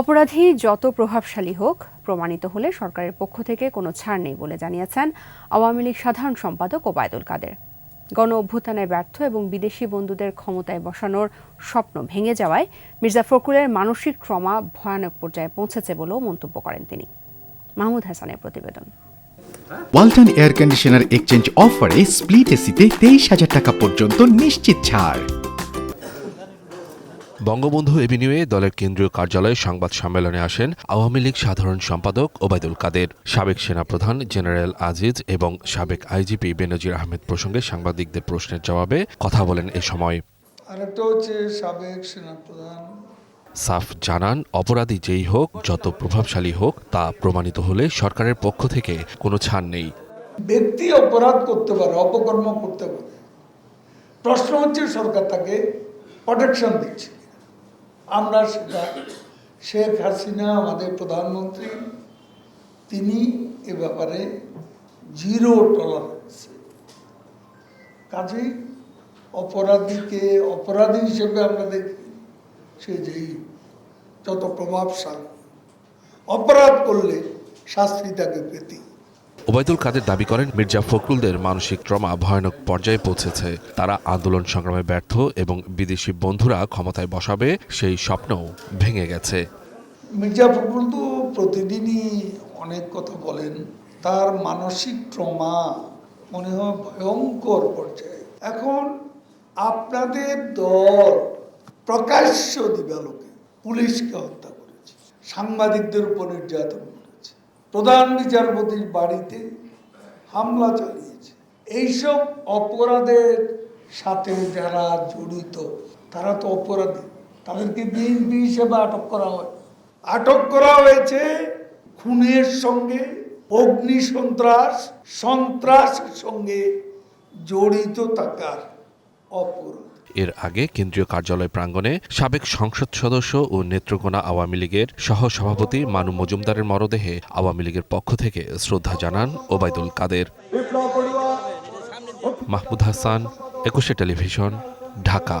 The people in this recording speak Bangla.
অপরাধী যত প্রভাবশালী হোক, প্রমাণিত হলে সরকারের পক্ষ থেকে কোনো ছাড় নেই বলে জানিয়েছেন আওয়ামী লীগ সাধারণ সম্পাদক ওবায়দুল কাদের। গণ অভ্যুত্থানে ব্যর্থ এবং বিদেশি বন্ধুদের ক্ষমতায় বসানোর স্বপ্ন ভেঙে যাওয়ায় মির্জা ফখরুলের মানসিক ট্রমা ভয়ানক পর্যায়ে পৌঁছেছে বলেও মন্তব্য করেন তিনি। মাহমুদ হাসানের প্রতিবেদন। ওয়ালটন এয়ার কন্ডিশনার এক্সচেঞ্জ অফারে স্প্লিট এসিতে তেইশ হাজার টাকা পর্যন্ত নিশ্চিত ছাড়। বঙ্গবন্ধু এভিনিউয়ে দলের কেন্দ্রীয় কার্যালয়ে সংবাদ সম্মেলনে আসেন আওয়ামী লীগ সাধারণ সম্পাদক ওবায়দুল কাদের। সাবেক সেনাপ্রধান জেনারেল আজিজ এবং সাবেক আইজিপি বেনজির আহমেদ প্রসঙ্গে সাংবাদিকদের প্রশ্নের জবাবে কথা বলেন এ সময়। আরেকটা হচ্ছে সাবেক সেনাপ্রধান। সাফ জানান অপরাধী যেই হোক যত প্রভাবশালী হোক তা প্রমাণিত হলে সরকারের পক্ষ থেকে কোনো ছাড় নেই। ব্যক্তি অপরাধ করতে পারে অপকর্ম করতে পারে। প্রশ্ন হচ্ছে সরকার তাকে প্রোটেকশন দিচ্ছে। আমরা সেটা, শেখ হাসিনা আমাদের প্রধানমন্ত্রী, তিনি এ ব্যাপারে জিরো টলারেন্স কাজেই অপরাধীকে, অপরাধী হিসেবে আমরা দেখি, সে যেই যত প্রভাবশালী। অপরাধ করলে শাস্তি তাকে পেতেই। ওবায়দুল কাদের দাবি করেন, মির্জা ফখরুলদের মানসিক ট্রমা ভয়ানক পর্যায়ে পৌঁছেছে। তারা আন্দোলন সংগ্রামে ব্যর্থ এবং বিদেশি বন্ধুরা ক্ষমতায় বসাবে সেই স্বপ্নও ভেঙে গেছে। মির্জা ফখরুল তো প্রতিদিনই অনেক কথা বলেন। তার মানসিক ট্রমা মনে হয় ভয়ঙ্কর পর্যায়ে। এখন আপনাদের দল প্রকাশ্য দিবালোকে পুলিশকে হত্যা করেছে। সাংবাদিকদের উপর নির্যাতন প্রধান বিচারপতির বাড়িতে হামলা চালিয়েছে। এইসব অপরাধের সাথে যারা জড়িত, তারা তো অপরাধী। তাদেরকে বিএনপি হিসেবে আটক করা হয়। আটক করা হয়েছে খুনের সঙ্গে, অগ্নি সন্ত্রাস, সন্ত্রাসের সঙ্গে জড়িত থাকার অপরাধ। এর আগে কেন্দ্রীয় কার্যালয় প্রাঙ্গণে সাবেক সংসদ সদস্য ও নেত্রকোনা আওয়ামী লীগের সহ সভাপতি মানু মজুমদারের মরদেহে আওয়ামী লীগের পক্ষ থেকে শ্রদ্ধা জানান ওবায়দুল কাদের। মাহমুদ হাসান একুশে টেলিভিশন ঢাকা।